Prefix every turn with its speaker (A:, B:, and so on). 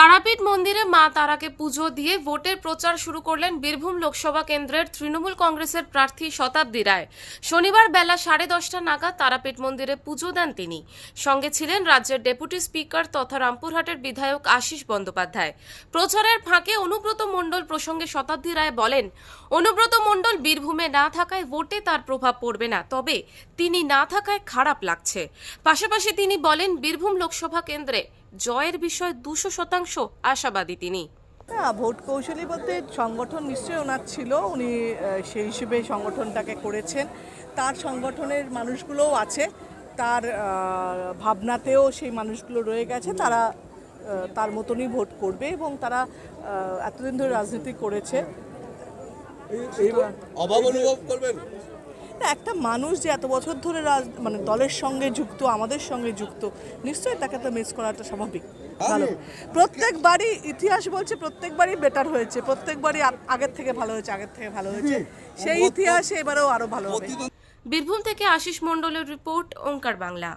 A: তারাপীঠ মন্দিরে মা তারাকে পুজো দিয়ে ভোটের প্রচার শুরু করলেন বীরভূম লোকসভা কেন্দ্রের তৃণমূল কংগ্রেসের প্রার্থী শতাব্দী রায়। শনিবার বেলা সাড়ে দশটা নাগাদ তারাপীঠ মন্দিরে পুজো দেন তিনি। সঙ্গে ছিলেন রাজ্যের ডেপুটি স্পিকার তথা রামপুরহাটের বিধায়ক আশিস বন্দ্যোপাধ্যায়। প্রচারের ফাঁকে অনুব্রত মণ্ডল প্রসঙ্গে শতাব্দী রায় বলেন, অনুব্রত মণ্ডল বীরভূমে না থাকায় ভোটে তার প্রভাব পড়বে না, তবে তিনি না থাকায় খারাপ লাগছে। পাশাপাশি তিনি বলেন, বীরভূম লোকসভা কেন্দ্রে জয়ের বিষয়ে দুশো শতাংশ আশাবাদী তিনি।
B: না ভোট কৌশলী বলতে সংগঠন নিশ্চয়ই ওনার ছিল। উনি সেই হিসেবে সংগঠনটাকে করেছেন। তার সংগঠনের মানুষগুলোও আছে। তার ভাবনাতেও সেই মানুষগুলো রয়ে গেছে। তারা তার মতনই ভোট করবে এবং তারা এতদিন ধরে রাজনীতি করেছে।
C: অভাব অনুভব করবেন?
B: একটা মানুষ যে এত বছর ধরে রাজ মানে দলের সঙ্গে যুক্ত আমাদের সঙ্গে যুক্ত নিশ্চয়ই তাকে তো মিস করাটা স্বাভাবিক। ভালো। প্রত্যেকবারই ইতিহাস বলছে প্রত্যেকবারই বেটার হয়েছে প্রত্যেকবারই আগের থেকে ভালো হয়েছে আগের থেকে ভালো হয়েছে। সেই ইতিহাসে এবারেও আরও ভালো হবে।
A: বীরভূম থেকে আশিস মণ্ডলের রিপোর্ট ওঙ্কার বাংলা।